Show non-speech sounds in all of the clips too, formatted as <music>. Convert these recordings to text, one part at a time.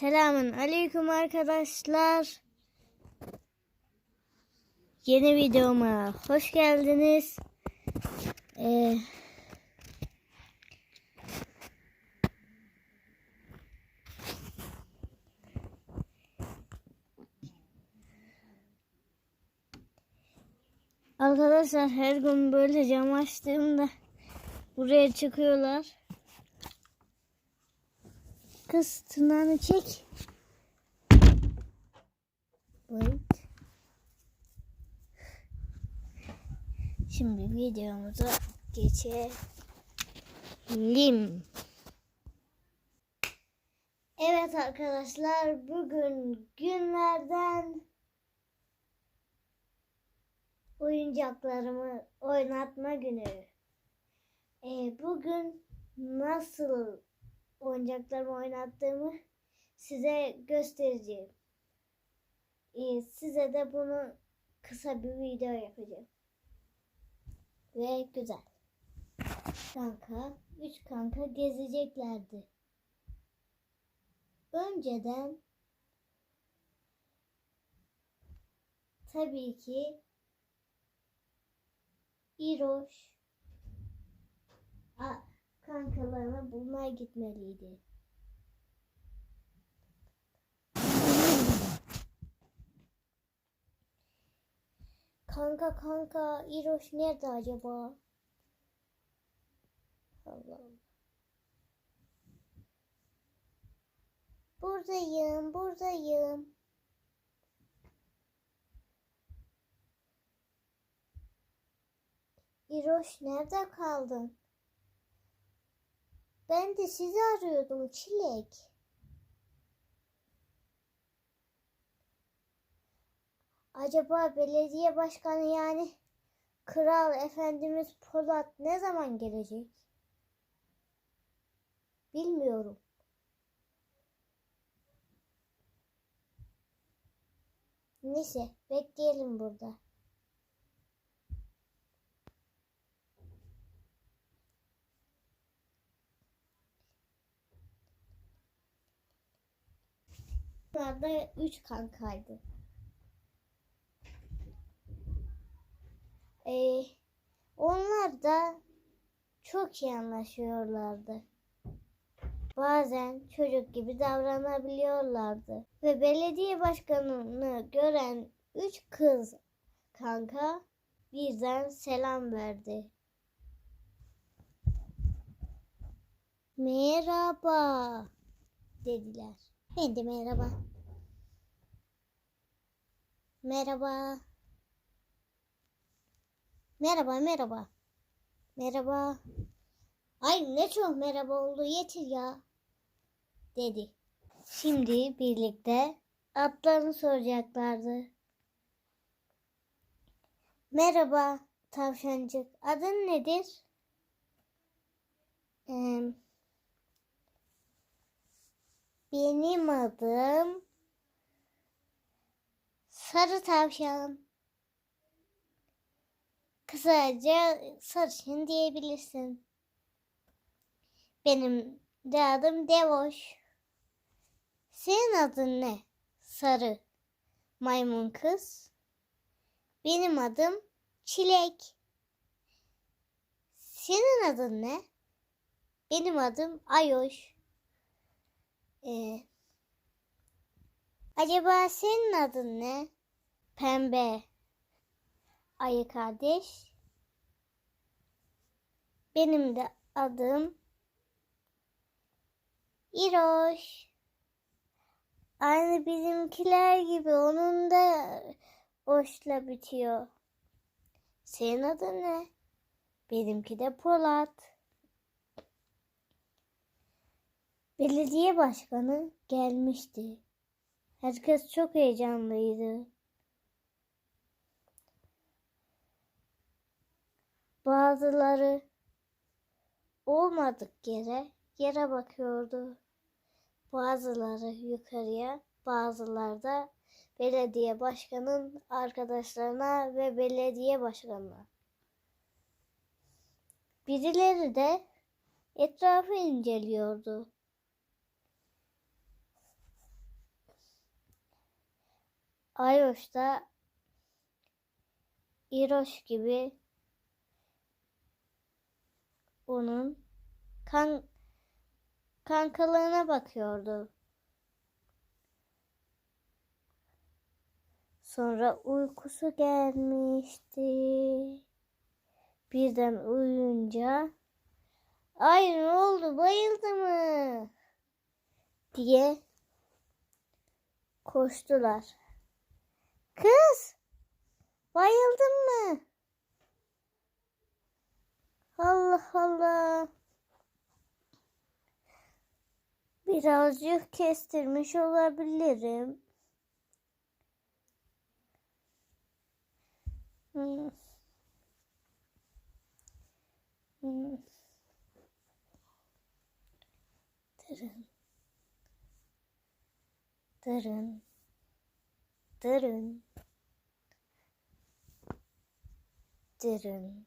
Selamun aleyküm arkadaşlar. Yeni videoma hoş geldiniz. Ee, arkadaşlar her gün böyle cam açtığımda buraya çıkıyorlar. Kız tırnağını çek. Wait. Şimdi videomuza geçelim. Evet arkadaşlar bugün günlerden oyuncaklarımı oynatma günü. Ee, bugün nasıl oyuncaklarımı oynattığımı size göstereceğim. Ee, size de bunu kısa bir video yapacağım. Ve güzel. Kanka, üç kanka gezeceklerdi. Önceden tabii ki İroş a, kankalarını bulmaya gitmeliydi. Kanka kanka İroş nerede acaba? Allah'ım. Buradayım, buradayım. İroş nerede kaldın? Ben de sizi arıyordum Çilek. Acaba belediye başkanı yani Kral Efendimiz Polat ne zaman gelecek? Bilmiyorum. Neyse bekleyelim burada. Bunlar da üç kankaydı. Ee, onlar da çok iyi anlaşıyorlardı. Bazen çocuk gibi davranabiliyorlardı. Ve belediye başkanını gören üç kız kanka birden selam verdi. Merhaba dediler. De merhaba. Merhaba. Merhaba, merhaba. Merhaba. Ay ne çok merhaba oldu yeter ya. Dedi. Şimdi birlikte adlarını soracaklardı. Merhaba tavşancık. Adın nedir? Ee, benim adım Sarı Tavşan. Kısaca sarışın diyebilirsin. Benim de adım Devoş. Senin adın ne? Sarı. Maymun kız. Benim adım Çilek. Senin adın ne? Benim adım Ayoş. Ee, acaba senin adın ne? Pembe. Ayı kardeş. Benim de adım İroş. Aynı bizimkiler gibi onun da oşla bitiyor. Senin adın ne? Benimki de Polat. Belediye başkanı gelmişti. Herkes çok heyecanlıydı. Bazıları olmadık yere yere bakıyordu. Bazıları yukarıya, bazıları da belediye başkanının arkadaşlarına ve belediye başkanına. Birileri de etrafı inceliyordu. Da İroş gibi onun kan kankalarına bakıyordu. Sonra uykusu gelmişti. Birden uyuyunca ay ne oldu bayıldı mı diye koştular. Kız bayıldın mı? Allah Allah. Birazcık kestirmiş olabilirim. Hmm. Hmm. Dırın. Dırın. Dırın. Dırın.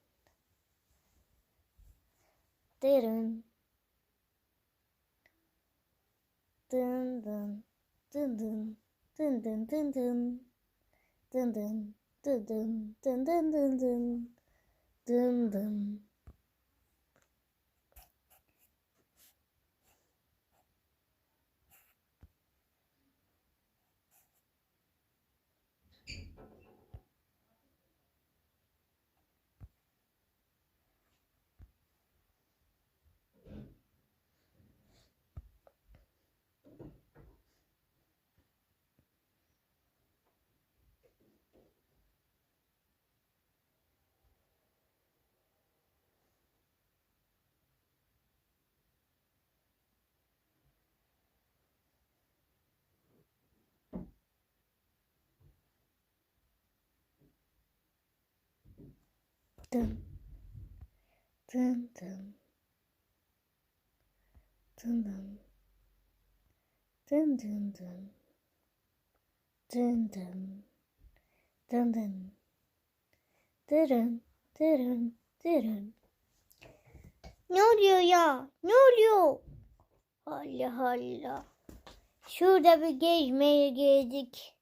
Dırın. Dın dın. Dın dın. Dın dın dın dın. Dın dın. Dın dın. Dın dın dın dın. Dın dın. Dın. Dın dın. Dın dın. Dın dın dın. Dın dın. Dın dın. Dırın. Dırın. Dırın. Ne oluyor ya? Ne oluyor? Allah Allah. Şurada bir gezmeye geldik.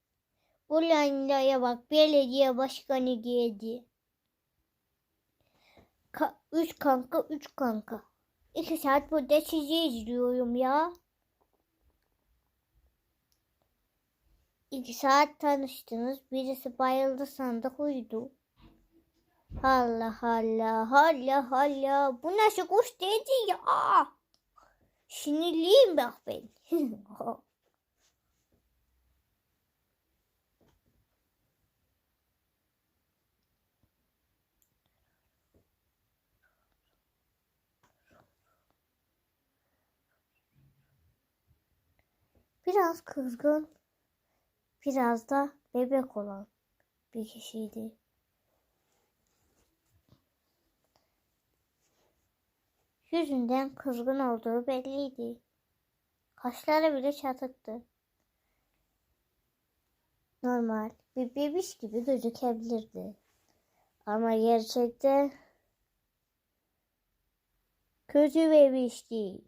Ulanlaya bak belediye başkanı geldi. Ka- üç kanka, üç kanka. İki saat burada sizi izliyorum ya. İki saat tanıştınız. Birisi bayıldı sandık uyudu. Allah Allah, Allah Allah. Bu nasıl kuş dedi ya? Sinirliyim bak ben. <laughs> Biraz kızgın, biraz da bebek olan bir kişiydi. Yüzünden kızgın olduğu belliydi. Kaşları bile çatıktı. Normal bir bebiş gibi gözükebilirdi. Ama gerçekte kötü bebişti.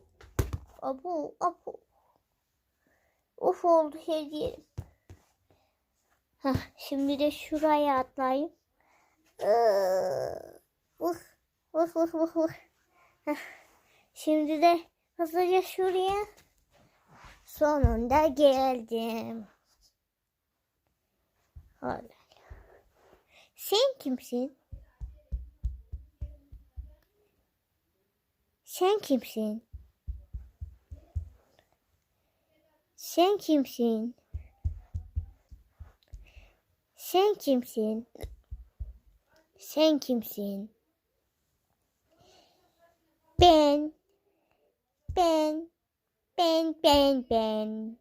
Abu abu. Of oldu her yerim. Şimdi de şuraya atlayayım. Uh, uh, uh, uh. Hah, Şimdi de hızlıca şuraya. Sonunda geldim. Allah. Sen kimsin? Sen kimsin? Sen kimsin? Sen kimsin? Sen kimsin? Ben. Ben. Ben ben ben.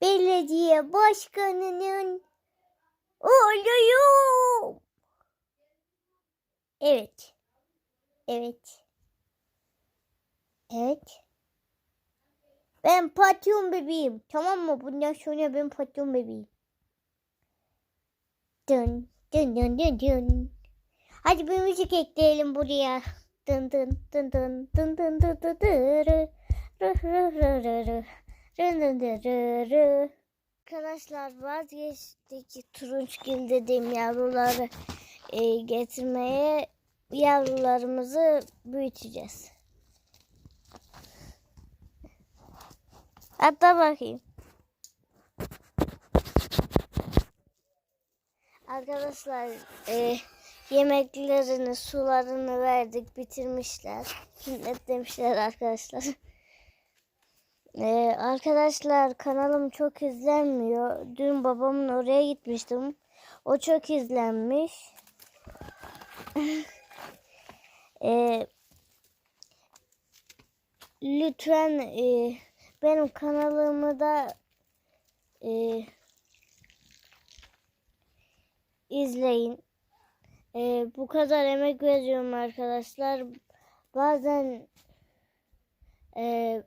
belediye başkanının oğluyum. Evet. Evet. Evet. Ben patron bebeğim. Tamam mı? Bundan sonra ben patron bebeğim. Dın dın dın dın dın. Hadi bir müzik ekleyelim buraya. Dın dın dın dın dın dın dın dın dın. Arkadaşlar vazgeçtik turunçgil dediğim yavruları e, getirmeye yavrularımızı büyüteceğiz. Hatta bakayım. Arkadaşlar e, yemeklerini, sularını verdik, bitirmişler. Sünnetlemişler arkadaşlar. E, arkadaşlar kanalım çok izlenmiyor. Dün babamın oraya gitmiştim. O çok izlenmiş. <laughs> e, lütfen e, benim kanalımı da e, izleyin. E, bu kadar emek veriyorum arkadaşlar. Bazen e,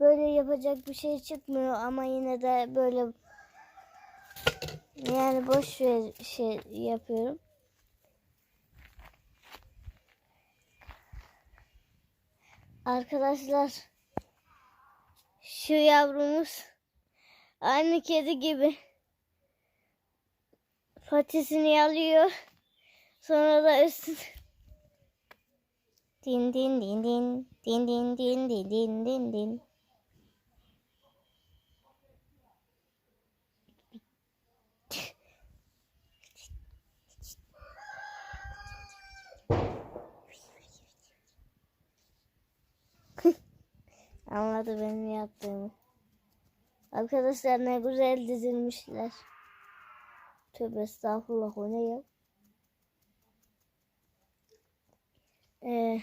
böyle yapacak bir şey çıkmıyor ama yine de böyle yani boş ver şey yapıyorum. Arkadaşlar şu yavrumuz aynı kedi gibi patisini alıyor. Sonra da üstüne din din din din din din din din din din din. <laughs> Anladı benim yaptığımı. Arkadaşlar ne güzel dizilmişler. Tövbe estağfurullah o ne ya? Ee,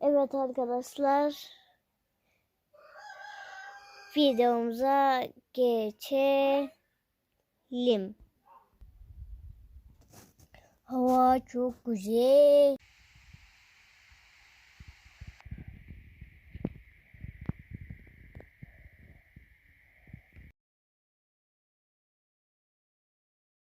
evet arkadaşlar. Videomuza geçelim. Hava çok güzel.